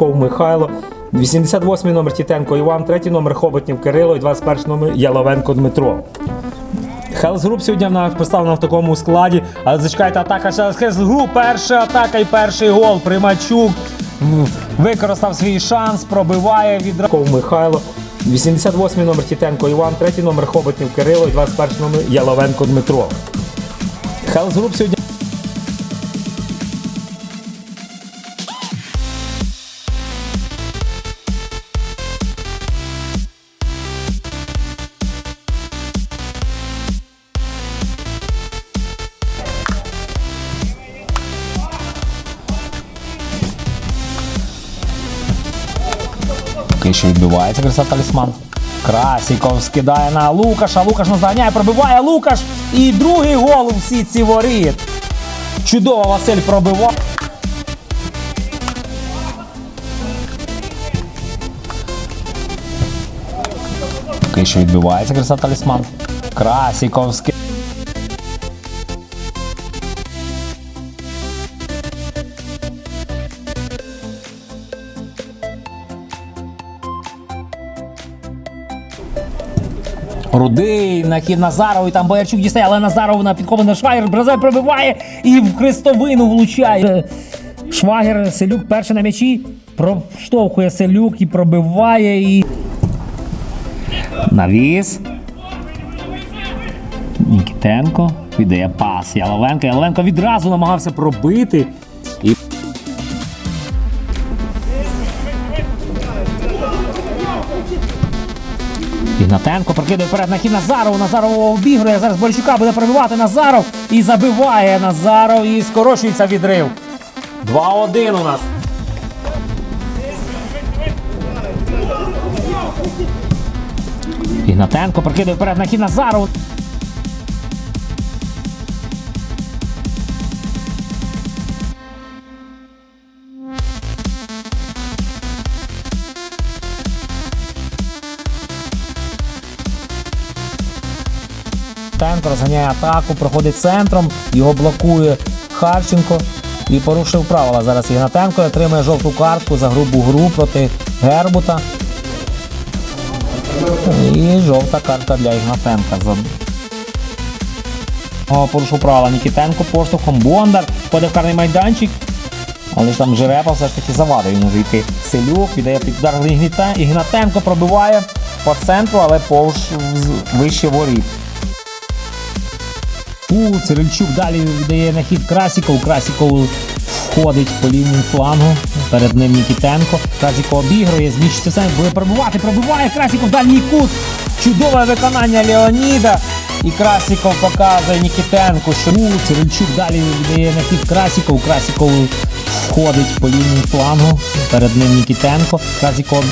Ков Михайло, 88 номер Тітенко Іван, 3 номер Хоботнів Кирило і 21 номер Яловенко Дмитро. Хелс Груп сьогодні в нас представлена в такому складі. Але зачекайте, атака Хелс Груп. Перша атака і перший гол. Примачук використав свій шанс, пробиває від Ков Михайло. 88 номер Тітенко Іван, 3 номер Хоботнів Кирило і 21 номер Яловенко Дмитро. Хелс Груп сьогодні. Поки що відбивається краса талісман. Красіков скидає на Лукаша. Лукаш наздоганяє, пробиває Лукаш. І другий гол у сітці воріт. Чудово Василь пробивав. Поки що відбивається краса талісман. Красіков скидає. Рудий, нахід Назаров, і там Боярчук дістає, але Назаров на підхоплення Швагер, Бразиль пробиває і в хрестовину влучає. Швагер, Селюк перший на м'ячі, проштовхує Селюк і пробиває і. Навіс. Нікітенко віддає пас. Яловенко. Яловенко відразу намагався пробити. І Ігнатенко прокидає вперед на хід Назарову. Назаров обігрує. Зараз Борщука буде пробивати Назаров. І забиває Назаров. І скорочується відрив. 2-1 у нас. Ігнатенко прокидає вперед на хід Назаров. Тенко розганяє атаку, проходить центром, його блокує Харченко і порушив правила. Зараз Ігнатенко отримує жовту картку за грубу гру проти Гербута. І жовта картка для Ігнатенка. Порушив правила Нікітенко поштовхом. Бондар входить в карний майданчик. Але ж там Жерепа все ж таки завадив йому зайти. Селюк віддає під Ігнатенко пробиває по центру, але повз вище воріт. У Цирильчук далі віддає на хід Красіков. Красіков входить по лівному флангу. Перед ним Нікітенко. Красіков обігрує, зміщується сам, буде пробивати, пробиває Красіков дальній кут. Чудове виконання Леоніда. І Красіков показує Нікітенку, що у Цирильчук далі віддає на хід Красіков. Красіков входить по лівному флангу. Перед ним Нікітенко. Красіков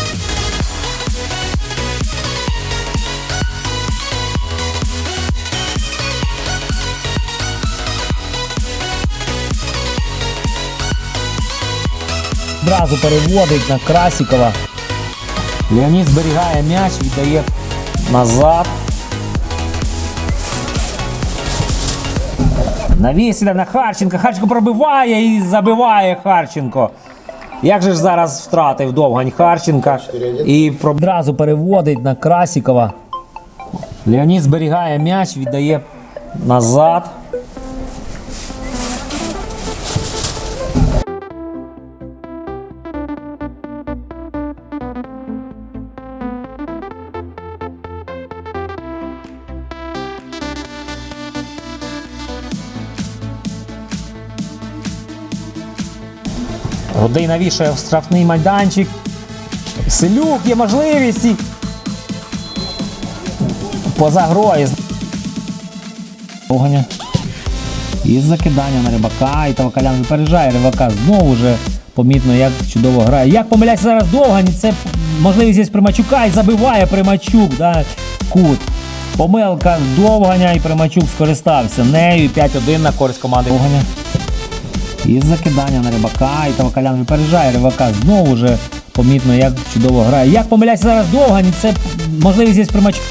одразу переводить на Красікова. Леонід зберігає м'яч, віддає назад. Навіс іде на Харченка. Харченко пробиває і забиває Харченко. Як же ж зараз втратив довгань Харченка і одразу переводить на Красікова. Леонід зберігає м'яч, віддає назад. Рудий навішує в штрафний майданчик. Селюк є можливість. і Поза грою. І закидання на рибака. І Тавакалян випереджає рибака. Знову вже помітно, як чудово грає. Як помиляється зараз Довгані, це можливість є Примачука і забиває Примачук. Да, кут. Помилка Довганя і Примачук скористався нею. 5-1 на користь команди Довганя. І закидання на рибака, і Тавакалян випереджає рибака. Знову вже помітно, як чудово грає. Як помиляється зараз Довгані, це можливість є Примачук.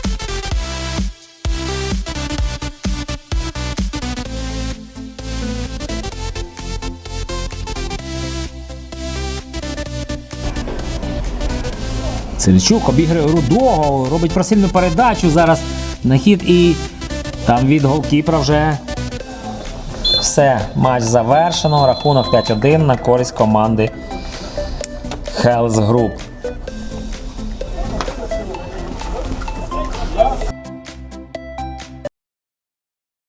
Васильчук обіграє Рудого, робить просильну передачу зараз на хід і там від голкіпера вже Все, матч завершено. Рахунок 5-1 на користь команди Hells Group.